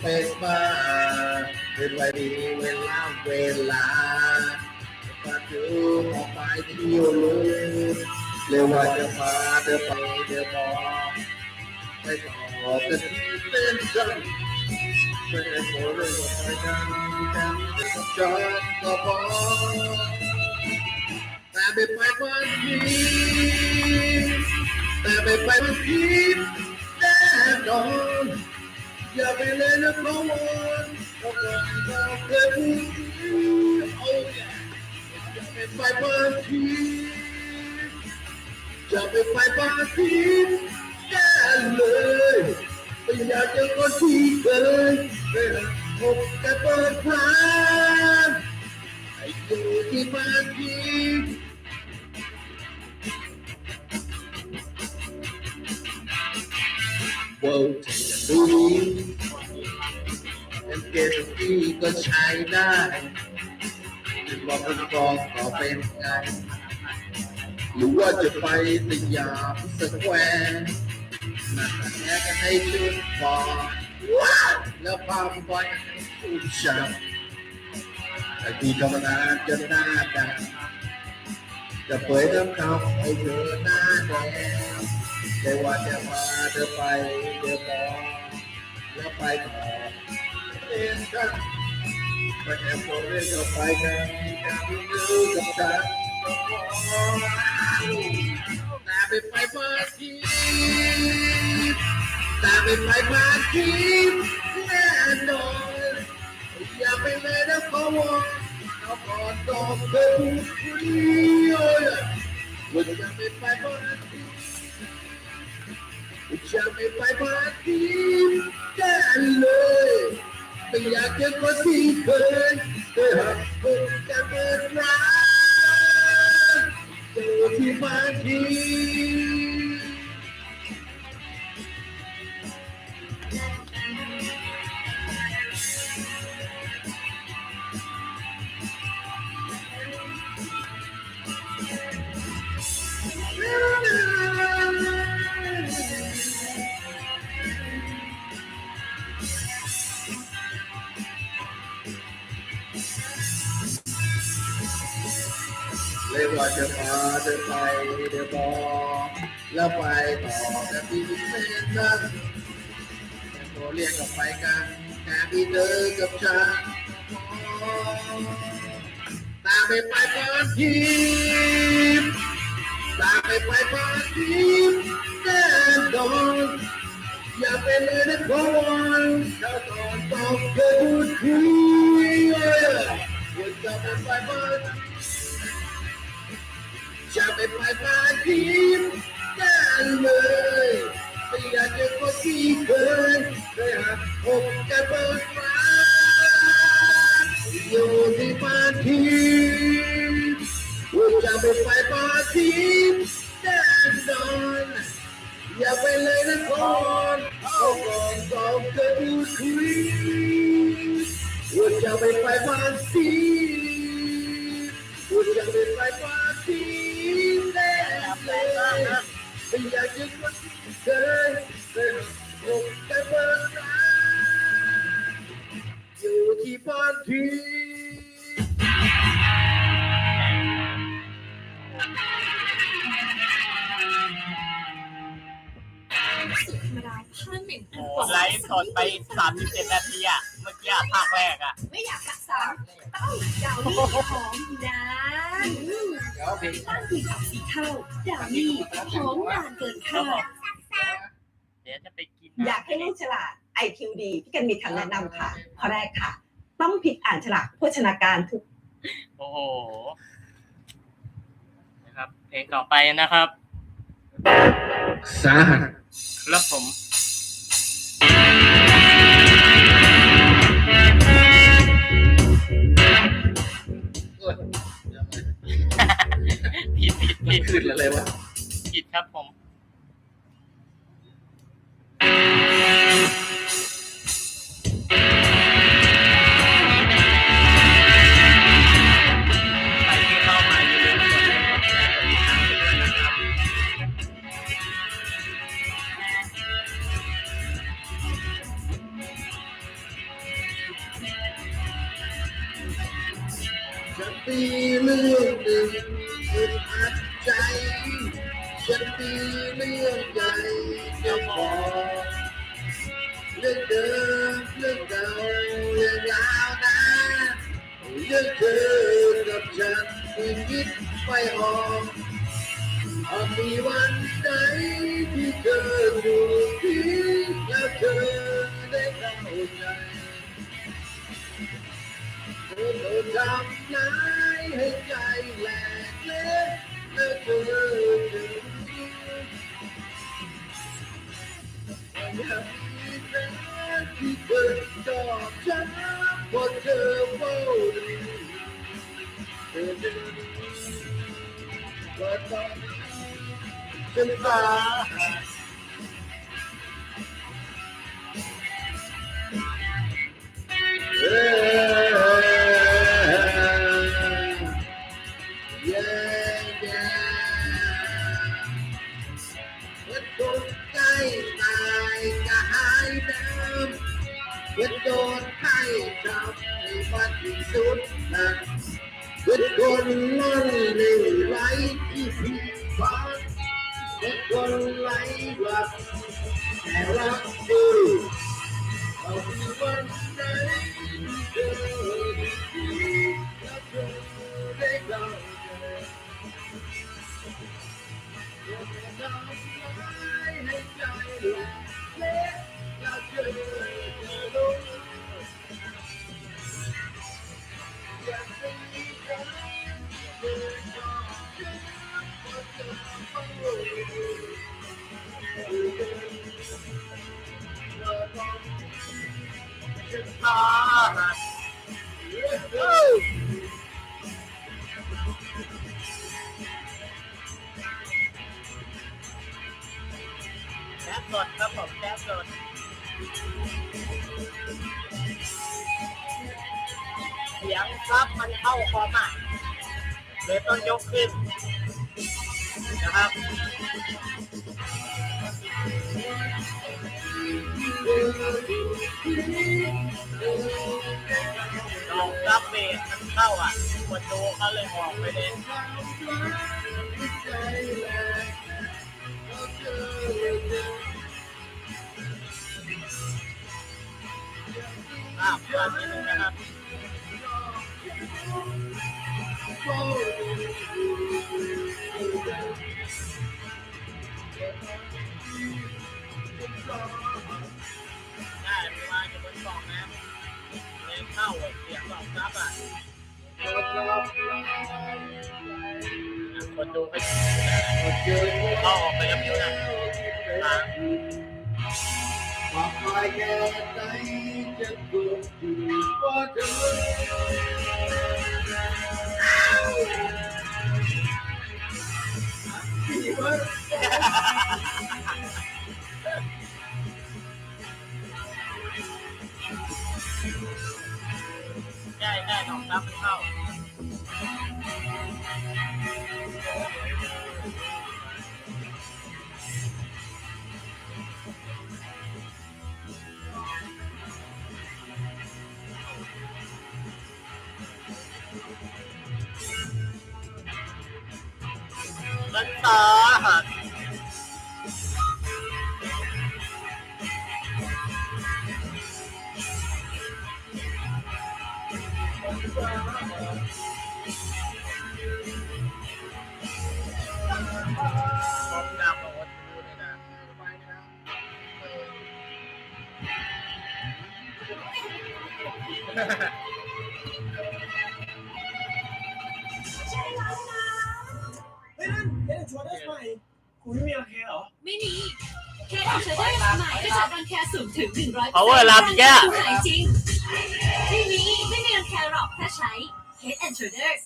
เป็นมาเป็นวันดีเวลาเวลามาดูออกไปที่อยู่รู้เรียกว่าจะมาเดินไปเดินบอกไปต่อจะเป็นกันเป็นโมเรื่องไปกันกันจอดก็พอแต่ไม่ไปวันนี้แต่ไม่ไปวันนี้แน่นอน อย่าไปเลยนะเพราะว่าเราก็เราเคยพูดโอ้ยอย่าไปไปปาร์ตี้อย่าไปไปปาร์ตี้แน่เลยไม่อยากเจอคนที่เคยไปพบกันเปิดทางให้อยู่ที่ปาร์ตี้ว่าจะดูเป็นเกมที่ ก็ใช้ได้จะบอกเป็นกองก็เป็นไง หรือว่าจะไปสยามสแควร์นั่นแค่กันให้ชุดบอลว้าแล้วพาไปอุ้มฉ่ำแต่ที่ธรรมดาจะหน้าดังจะเผยน้ำเขาให้เธอหน้าแดงไม่ว่าจะมาเดินไปเดินมองแล้วไปต่อเรียนกัน ไปแอบโผล่เรียนก็ไปกันการรู้กับกันตาไปไปมาทีตาไปไปมาทีแน่นอนอย่าไปเลยนะขอวอนเอาก่อนต้องเป็นคนเดียวว่าจะไปไปมาทีจะไม่ไปปาร์ตี้กันเลยไม่อยากเจอคนที่เคยเคยหักคนจะเปิดร้านเจอ ที่ปาร์ตี้เล ที่เดินกับฉันตามไปไปเปาร์ตี้ตามไปไปเปาร์ตี้แน่นอนอย่าไปเลยนะก่อนถ้าตอนต้องเคยพูดคุยว่าจะไปไปปาร์ตี้จะไปไปปาร์ตี้กันเลย ไม่อยากคนที่เคยเคยหักอกกันเปิดฟ้าอยู่ที่ปาร์ตี้ว่าจะไปไปปาร์ตี้กันนอนอย่าไปเลยนะก่อนเอาก่อนต้องเคยพูดคุยว่าจะไปไปปาร์ตี้คุณจะเป็นไปปาทีแน่เลยไม่อยากจะมา ปาร์ตี้สุดธรรมดาท่านหนึ่งโอ้ไลฟ์สดไป37นาทีอะเมื่อกี้อะภาคแรกอะไม่อยากรักษาต้องดาวนี่หอมนะตั้งคุยกับสีเท่าดาวนี่หอมนานเกินคาดเดี๋ยวจะไปกินอยากให้ลูกฉลาด IQ ดีพี่กันมีคำแนะนำค่ะข้อแรกค่ะ ต้องผิดอ่านฉลากโภชนาการทุก โอ้โหนะครับเพลงต่อไปนะครับ สาหัสแล้วผม ผิดผิดมัผินดขึ้นอะไรวะผิดครับผม มีเรื่องหนึ่งอึดอัดใจฉันมีเรื่องใหญ่จะบอกเรื่องเดิมเรื่องเก่าเรื่องราวนะเรื่องเธอกับฉันที่คิดไม่ออกหากมีวันไหนที่เธออยู่ที่แล้วเธอได้เข้าใจ อเธอทำร้ายให้ใจแหลกเละแล้วเธอจะรู้อย่างนี้นะที่เธอชอบฉันเพราะเธอเฝ้าดูเธอจะรู้ว่าตอนฉันตาหักเอ้ แจ๊สดครับผมแจ๊สสดเสียงครับมันเข้าคอมอะเลยต้องยกขึ้นนะครับลองรับเบสมันเข้าอะคนดูเขาเลยออกไปเลย ภาพมานิดนึงนะครับได้เวลาจะบนกล่องนะเลยเข้าเสียงตอบรับอะคนดูไปเข้าออกไปแล้วนิ้วนะ ทางความหมายแค่ไหนจะ นั่นเฮ้ยชวนได้ใหม่คุณไม่มีราคาเหรอ ไม่มี แค่เฉยได้ใหม่ก็จะรังแคสูงถึง100% Power ลำแย่หายจริง ไม่มี ไม่มีรังแคหรอกถ้าใช้ Head and Shoulders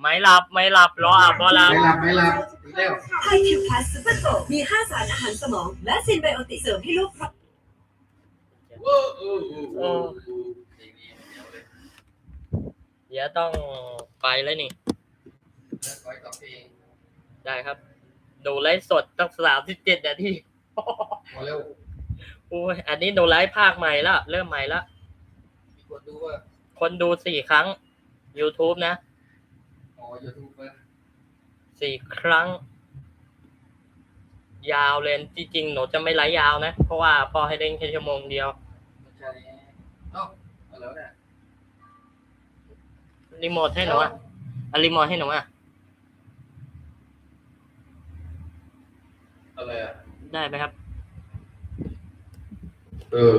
ไม่หลับไม่หลับรออาบรอหลับ ไม่หลับไม่หลับอีกแล้วไฮคิวพลัสซูเปอร์โกมี5สารอาหารสมอง และซินไบโอติกเสริมให้ลูกพร้อมโอ้โอ้โอ้โอ้เพลงนี้เดี๋ยวเลยเดี๋ยวต้องไปแล้วนี่แล้วคอยต่อเพลง ได้ครับ ดูไลฟ์สดตั้งสามสิบเจ็ดนาทีพอแล้วโอ้ยอันนี้ดูไลฟ์ภาคใหม่ละเริ่มใหม่ละมีคนดูว่าคนดูสี่ครั้ง YouTube นะอ๋อยูทูบเบอร์สี่ครั้ง ยาวเลยจริงๆหนูจะไม่ไลฟ์ยาวนะ เพราะว่าพอให้เล่นแค่ชั่วโมงเดียวไม่ใช่เอ้าเอาแล้วเนี่ยรีโมทให้หนูอะเอารีโมทให้หนูอะ อะไรอะ ได้ไหมครับ เออ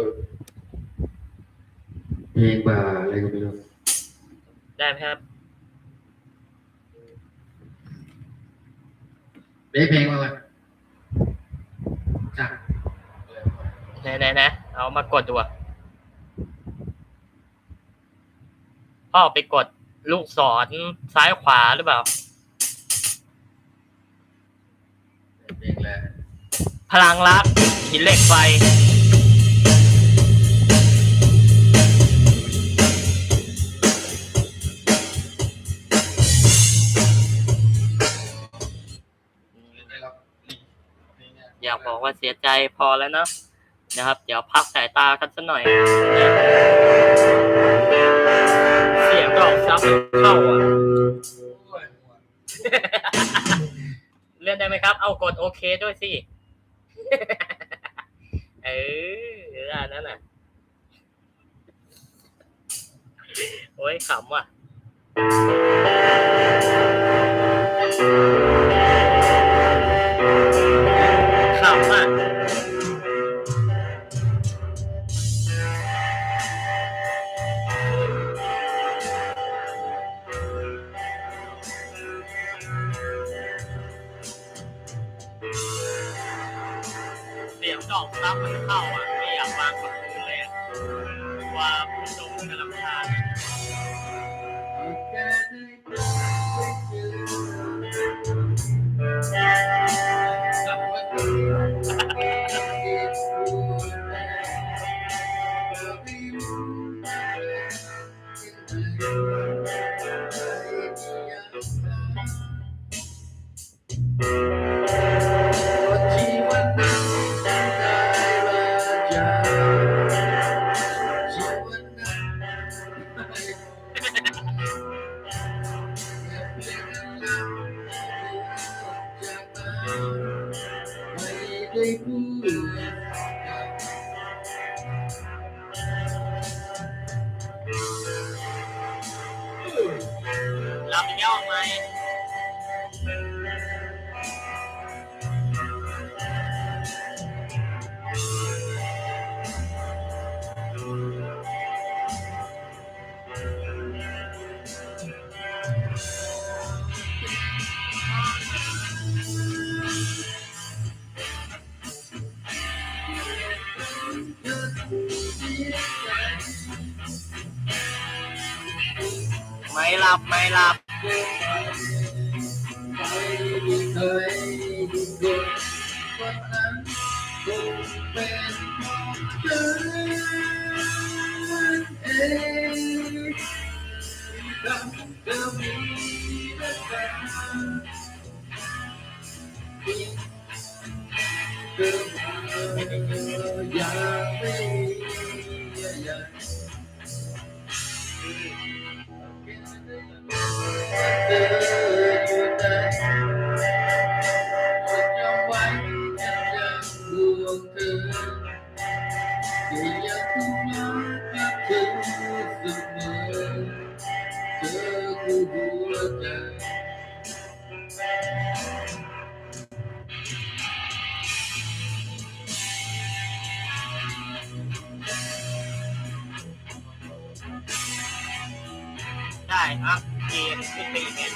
เพลงบาอะไรก็ไม่รู้ได้ไหมครับ เบ๊เพลงมาเลยจ้ะไหนไหนไหนเอามากดดูอะพ่อไปกดลูกศรซ้ายขวาหรือเปล่า พลังรักหินเหล็กไฟ อยากบอกว่าเสียใจพอแล้วเนาะนะครับ เดี๋ยวพักสายตากันสักหน่อย เสียงดอกซับเข้าอะ เลื่อนได้ไหมครับ เอากดโอเคด้วยสิ เอออันนั้นน่ะ โอ้ยขำว่ะ ไไม่หลับไม่ เกมขึ้นไปอีกเนี่ย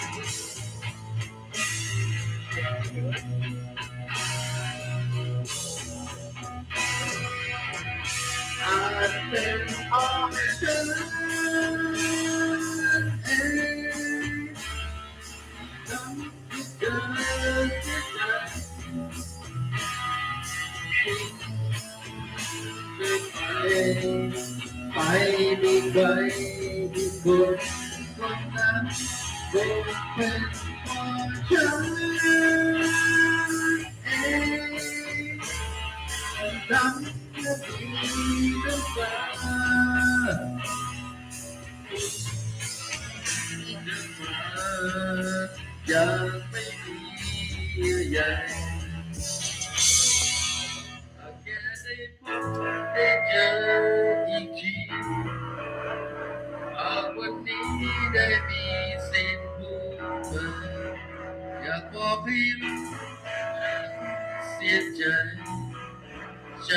อ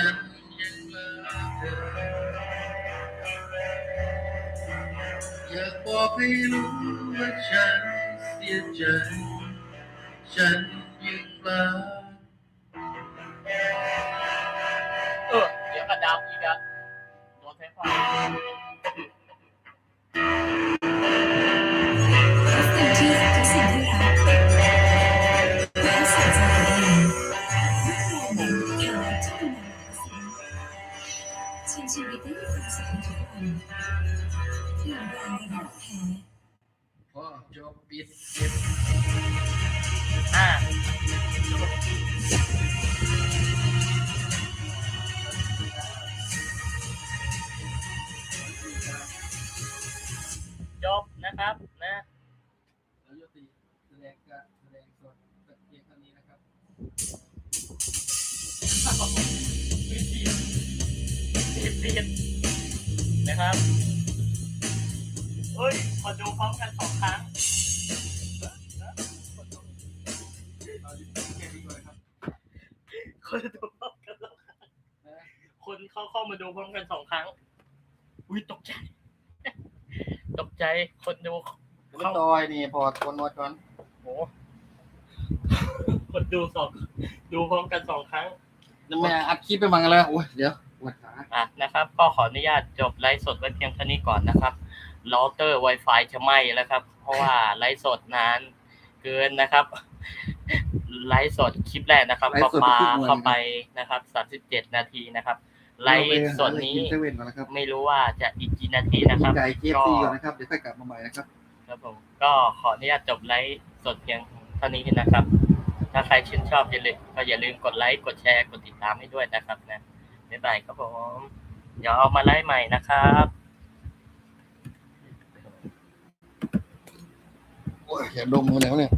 อยากบอกให้รู้ว่าฉันเสียใจ ฉันยังรัก ชีวิตชีวิตได้มีความสุขทุกวันอย่างแบรระดับแท้พ่อจบปิดเก็บอ่าจบนะครับนะแล้วยติแสดงกแสดงสดเพียงเท่านี้นะครับ ผิดผิดนะครับเฮ้ยขอดูพร้อมกันสองครั้งเอาแค่นี้ก่อนนะครับคนดูพร้อมกันสองครั้งคนเข้าเข้ามาดูพร้อมกันสองครั้ง อุ้ยตกใจ ตกใจคนดูไม่ตอยนี่พอทวนนวดก่อนโหคนดูสองดูพร้อมกันสองครั้งจะไม่อัดคลิปไปมังกันแล้วโอ้ยเดี๋ยวปวดขา อะนะครับ ก็ขออนุญาตจบไลฟ์สดไว้เพียงเท่านี้ก่อนนะครับเราเตอร์ Wi-Fi จะไหม้แล้วครับ เพราะว่าไลฟ์สดนานเกินนะครับ ไลฟ์สดคลิปแรกนะครับก็ปาเข้าไปนะครับสามสิบเจ็ดนาทีนะครับไลฟ์สดนี้เซเว่นก่อนนะครับไม่รู้ว่าจะอีกกี่นาทีนะครับไก่เคฟซีก่อนนะครับเดี๋ยวค่อยกลับมาใหม่นะครับ ครับผมก็ขออนุญาตจบไลฟ์สดเพียงเท่านี้นะครับ ถ้าใครชื่นชอบอย่าลืมก็อย่าลืมกดไลค์กดแชร์กดติดตามให้ด้วยนะครับนะ บ๊ายบายครับผม เดี๋ยวเอามาไล่ใหม่นะครับโอ้ยอย่าดมมาแล้วเนี่ย